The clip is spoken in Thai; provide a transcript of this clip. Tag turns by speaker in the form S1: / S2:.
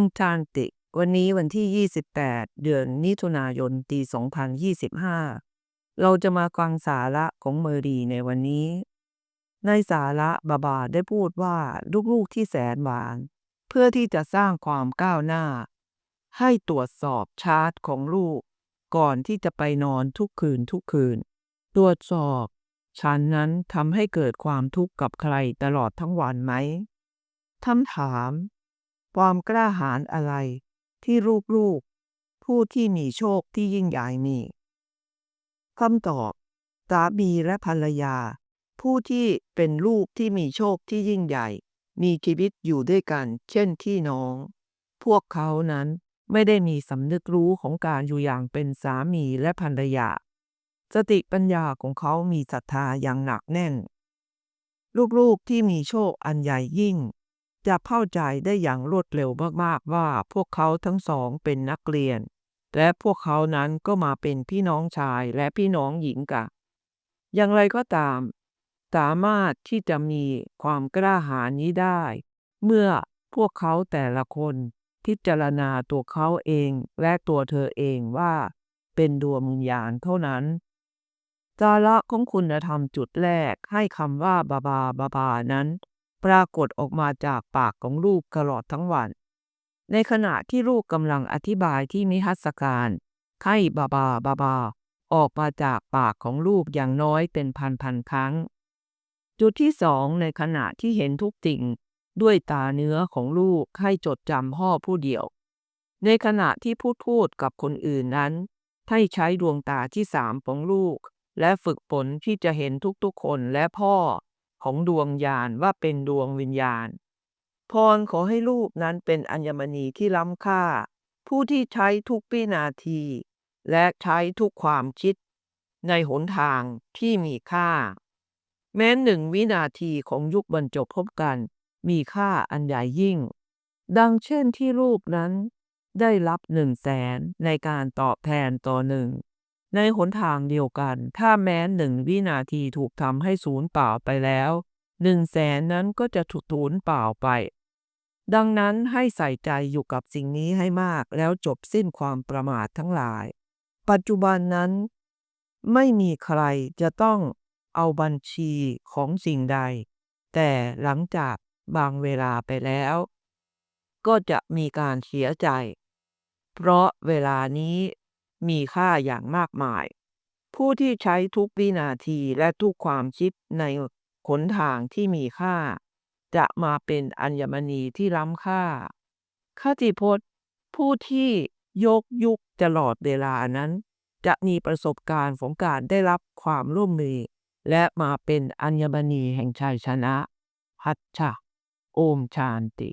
S1: มชานติวันนี้วันที่ 28 เดือนมิถุนายนปี2025 เราจะมาฟังสาระของเมอรีในวันนี้ ในสาระบาบาได้พูดว่าลูกๆที่แสนหวาน เพื่อที่จะสร้างความก้าวหน้า ให้ตรวจสอบชาร์ตของลูก ก่อนที่จะไปนอนทุกคืนทุกคืน ตรวจสอบฉันนั้นทำให้เกิดความทุกข์กับใครตลอดทั้งวันไหมคำถาม ความกล้าหาญอะไร ที่ลูกๆ ผู้ที่มีโชคที่ยิ่งใหญ่มีคำตอบสามีและภรรยา ผู้ที่เป็นลูกที่มีโชคที่ยิ่งใหญ่ มีชีวิตอยู่ด้วยกัน เช่นที่น้อง พวกเขานั้นไม่ได้มีสำนึกรู้ของการอยู่อย่างเป็นสามีและภรรยา สติปัญญาของเขามีศรัทธาอย่างหนักแน่น ลูกๆที่มีโชคอันใหญ่ยิ่ง จะเข้าใจได้อย่างรวดเร็วมากๆว่าพวกเขาทั้งสองเป็นนักเรียน และพวกเขานั้นก็มาเป็นพี่น้องชายและพี่น้องหญิงกันอย่างไรก็ตาม สามารถที่จะมีความกล้าหาญนี้ได้ เมื่อพวกเขาแต่ละคนพิจารณาตัวเขาเองและตัวเธอเองว่าเป็นดวงวิญญาณเท่านั้นสาระของคุณธรรมจุดแรกให้คำว่าบาบาบาบานั้น ปรากฏออกมาจากปากของลูกตลอดทั้งวัน ในขณะที่ลูกกำลังอธิบายที่นิทรรศการให้บาบาบาบา ออกมาจากปากของลูกอย่างน้อยเป็นพันพันครั้ง จุดที่สองในขณะที่เห็นทุกสิ่งด้วยตาเนื้อของลูกให้จดจำพ่อผู้เดียว ในขณะที่พูดพูดกับคนอื่นนั้น ให้ใช้ดวงตาที่สามของลูก และฝึกฝนที่จะเห็นทุกๆคนและพ่อ ของดวงญาณว่าเป็นดวงวิญญาณ พรขอให้ลูกนั้นเป็นอัญมณีที่ล้ำค่า ผู้ที่ใช้ทุกวินาที และใช้ทุกความคิด ในหนทางที่มีค่า แม้หนึ่งวินาทีของยุคบรรจบพบกัน มีค่าอันใหญ่ยิ่ง ดังเช่นที่ลูกนั้นได้รับหนึ่งแสนในการตอบแทนต่อหนึ่ง ในหนทางเดียวกัน ถ้าแม้หนึ่งวินาทีถูกทำให้สูญเปล่าไปแล้วหนึ่งแสนนั้นก็จะถูกสูญเปล่าไป ดังนั้นให้ใส่ใจอยู่กับสิ่งนี้ให้มากแล้วจบสิ้นความประมาททั้งหลาย ปัจจุบันนั้น ไม่มีใครจะต้องเอาบัญชีของสิ่งใด แต่หลังจากบางเวลาไปแล้ว ก็จะมีการเสียใจ เพราะเวลานี้ มีค่าอย่างมากมาย ผู้ที่ใช้ทุกวินาทีและทุกความคิดในขนทางที่มีค่า จะมาเป็นอัญมณีที่ล้ำค่า คติพจน์ ผู้ที่ยกยุคตลอดเวลานั้น จะมีประสบการณ์ของการได้รับความร่วมมือ และมาเป็นอัญมณีแห่งชัยชนะ พัชชะ โอมชานติ